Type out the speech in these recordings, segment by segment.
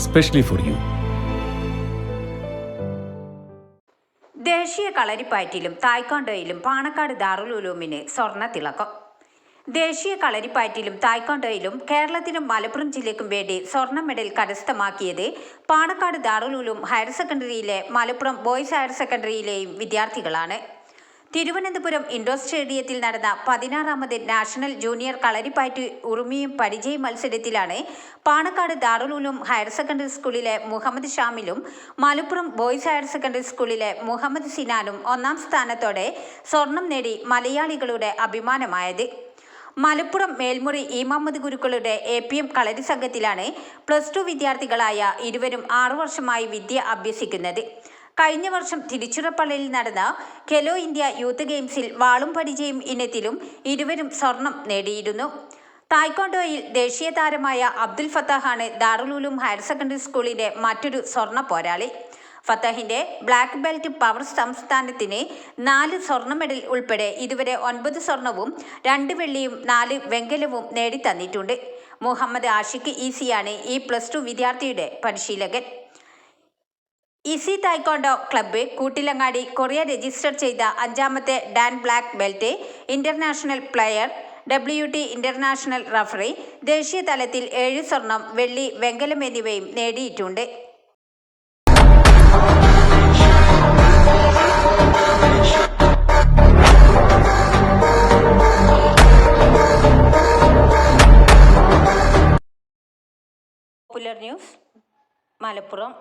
specially for you ദേശീയ കളരിപ്പയറ്റിലും തായ്ക്കൊണ്ടോയിലും പാണക്കാട് ദാറുൽ ഉലൂമിന് സ്വർണ തിളക്കം. ദേശീയ കളരിപ്പയറ്റിലും തായ്ക്കൊണ്ടോയിലും കേരളത്തിനും മലപ്പുറം ജില്ലയ്ക്കും വേണ്ടി സ്വർണ മെഡൽ കരസ്ഥമാക്കിയത് പാണക്കാട് ദാറുൽ ഹയർ സെക്കൻഡറിയിലെ മലപ്പുറം ബോയ്സ് ഹയർ സെക്കൻഡറിയിലെയും വിദ്യാർത്ഥികളാണ്. തിരുവനന്തപുരം ഇൻഡോർ സ്റ്റേഡിയത്തിൽ നടന്ന പതിനാറാമത് നാഷണൽ ജൂനിയർ കളരിപ്പയറ്റ് ഉറുമിയും പരിചയ മത്സരത്തിലാണ് പാണക്കാട് ദാറുലൂലും ഹയർ സെക്കൻഡറി സ്കൂളിലെ മുഹമ്മദ് ഷാമിലും മലപ്പുറം ബോയ്സ് ഹയർ സെക്കൻഡറി സ്കൂളിലെ മുഹമ്മദ് സിനാനും ഒന്നാം സ്ഥാനത്തോടെ സ്വർണം നേടി മലയാളികളുടെ അഭിമാനമായത്. മലപ്പുറം മേൽമുറി ഇമാമത് ഗുരുക്കളുടെ എ പി എം കളരി സംഘത്തിലാണ് പ്ലസ് ടു വിദ്യാർത്ഥികളായ ഇരുവരും ആറു വർഷമായി വിദ്യ അഭ്യസിക്കുന്നത്. കഴിഞ്ഞ വർഷം തിരുച്ചിറപ്പള്ളിയിൽ നടന്ന ഖെലോ ഇന്ത്യ യൂത്ത് ഗെയിംസിൽ വാളും പരിചയം ഇനത്തിലും ഇരുവരും സ്വർണം നേടിയിരുന്നു. തായ്ക്കൊണ്ടോയിൽ ദേശീയ താരമായ അബ്ദുൽ ഫത്താഹാണ് ദാറുലൂലും ഹയർ സെക്കൻഡറി സ്കൂളിന്റെ മറ്റൊരു സ്വർണ പോരാളി. ഫത്താഹിന്റെ ബ്ലാക്ക് ബെൽറ്റ് പവർ സംസ്ഥാനത്തിന് നാല് സ്വർണ മെഡൽ ഉൾപ്പെടെ ഇതുവരെ ഒൻപത് സ്വർണവും രണ്ട് വെള്ളിയും നാല് വെങ്കലവും നേടിത്തന്നിട്ടുണ്ട്. മുഹമ്മദ് ആഷിഖ് ഈസിയാണ് ഈ പ്ലസ് ടു വിദ്യാർത്ഥിയുടെ പരിശീലകൻ. EC taekwondo club Koottilangadi Korea register ചെയ്ത അഞ്ചാമത്തെ dan black belt international player W T international referee ദേശീയ തലത്തിൽ ഏഴ് സ്വർണം വെള്ളി വെങ്കലം എന്നിവയും നേടിയിട്ടുണ്ട്. Popular news Malappuram.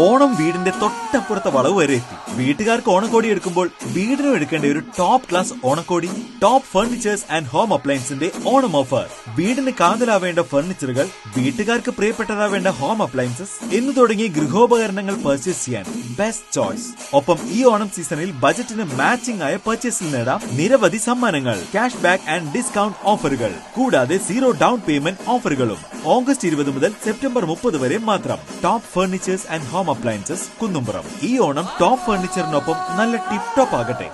ഓണം വീടിന്റെ തൊട്ടപ്പുറത്തെ വളവ് വരെ എത്തി. വീട്ടുകാർക്ക് ഓണക്കോടി എടുക്കുമ്പോൾ വീടിനും എടുക്കേണ്ട ഒരു ടോപ്പ് ക്ലാസ് ഓണക്കോടി ടോപ്പ് ഫർണിച്ചേഴ്സ് ആൻഡ് ഹോം അപ്ലയൻസിന്റെ ഓണം ഓഫർ വീടിന് കാതലാവേണ്ട ഫർണിച്ചറുകൾ വീട്ടുകാർക്ക് പ്രിയപ്പെട്ടതാവേണ്ട ഹോം അപ്ലയൻസസ് എന്ന് തുടങ്ങി ഗൃഹോപകരണങ്ങൾ പർച്ചേസ് ചെയ്യാൻ ബെസ്റ്റ് ചോയ്സ് ഒപ്പം ഈ ഓണം സീസണിൽ ബജറ്റിന് മാച്ചിംഗ് ആയ പർച്ചേസിൽ നേടാം നിരവധി സമ്മാനങ്ങൾ ക്യാഷ് ബാക്ക് ആൻഡ് ഡിസ്കൗണ്ട് ഓഫറുകൾ കൂടാതെ സീറോ ഡൗൺ പേയ്മെന്റ് ഓഫറുകളും ഓഗസ്റ്റ് ഇരുപത് മുതൽ സെപ്റ്റംബർ മുപ്പത് വരെ മാത്രം. Top furnitures and home appliances Kunnumpuram ഈ ഓണം ടോപ്പ് ഫർണിച്ചറിനൊപ്പം നല്ല ടിപ് ടോപ്പ് ആകട്ടെ